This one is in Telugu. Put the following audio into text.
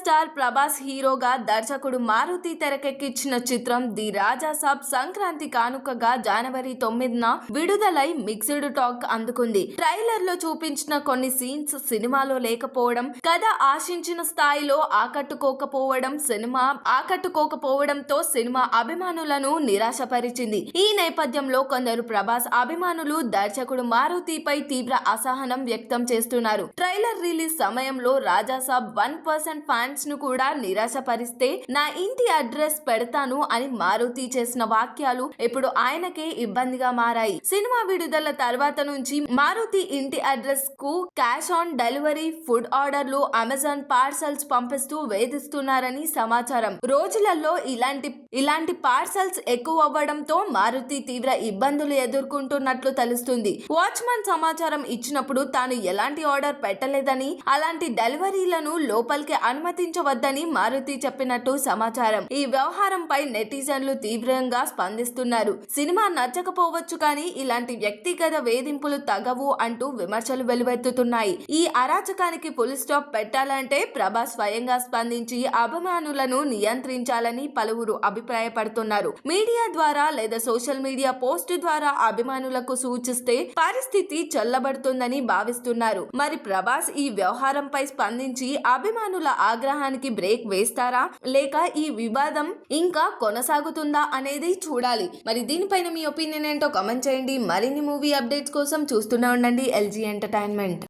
స్టార్ ప్రభాస్ హీరోగా దర్శకుడు మారుతి తెరకెక్కించిన చిత్రం ది రాజా సాబ్ సంక్రాంతి కానుకగా జనవరి తొమ్మిదిన విడుదలై మిక్స్డ్ టాక్ అందుకుంది. ట్రైలర్లో చూపించిన కొన్ని సీన్స్ సినిమాలో లేకపోవడం కథ ఆశించిన స్థాయిలో ఆకట్టుకోకపోవడం సినిమా ఆకట్టుకోకపోవడంతో సినిమా అభిమానులను నిరాశపరిచింది. ఈ నేపథ్యంలో కొందరు ప్రభాస్ అభిమానులు దర్శకుడు మారుతిపై తీవ్ర అసహనం వ్యక్తం చేస్తున్నారు. ట్రైలర్ రిలీజ్ సమయంలో రాజాసాబ్ వన్ పర్సెంట్ ఫ్యాన్స్ను కూడా నిరాశపరిస్తే నా ఇంటి అడ్రస్ పెడతాను అని మారుతి చేసిన వాక్యాలు ఇప్పుడు ఆయనకే ఇబ్బందిగా మారాయి. సినిమా విడుదల తర్వాత నుంచి మారుతి ఇంటి అడ్రస్కు క్యాష్ ఆన్ డెలివరీ ఫుడ్ ఆర్డర్లు అమెజాన్ పార్సల్స్ పంపిస్తూ వేధిస్తున్నారని సమాచారం. రోజులలో ఇలాంటి ఇలాంటి పార్సల్స్ ఎక్కువ అవ్వడంతో మారుతి తీవ్ర ఇబ్బందులు ఎదుర్కొంటున్నట్లు తెలుస్తుంది. వాచ్మెన్ సమాచారం ఇచ్చినప్పుడు తాను ఎలాంటి ఆర్డర్ పెట్టలేదని అలాంటి డెలివరీలను లోపలికి అనుమతించవద్దని మారుతి చెప్పినట్టు సమాచారం. ఈ వ్యవహారంపై నెటిజన్లు తీవ్రంగా స్పందిస్తున్నారు. సినిమా నచ్చకపోవచ్చు కానీ ఇలాంటి వ్యక్తిగత వేధింపులు తగవు అంటూ విమర్శలు వెలువెత్తుతున్నాయి. ఈ అరాచకానికి ఫుల్ స్టాప్ పెట్టాలంటే ప్రభాస్ స్వయంగా స్పందించి అభిమానులను నియంత్రించాలని పలువురు అభిప్రాయపడుతున్నారు. మీడియా ద్వారా లేదా సోషల్ మీడియా పోస్ట్ ద్వారా అభిమానులకు సూచిస్తే పరిస్థితి చల్లబడుతుందని భావిస్తున్నారు. మరి ప్రభాస్ ఈ వ్యవహారంపై స్పందించి అభిమానుల ఆగ్రహం ఆగ్రహానికి బ్రేక్ వేస్తారా? లేక ఈ వివాదం ఇంకా కొనసాగుతుందా అనేది చూడాలి. మరి దీనిపైన మీ ఒపీనియన్ ఏంటో కమెంట్ చేయండి. మరిన్ని మూవీ అప్డేట్స్ కోసం చూస్తూనే ఉండండి ఎల్జీ ఎంటర్టైన్మెంట్.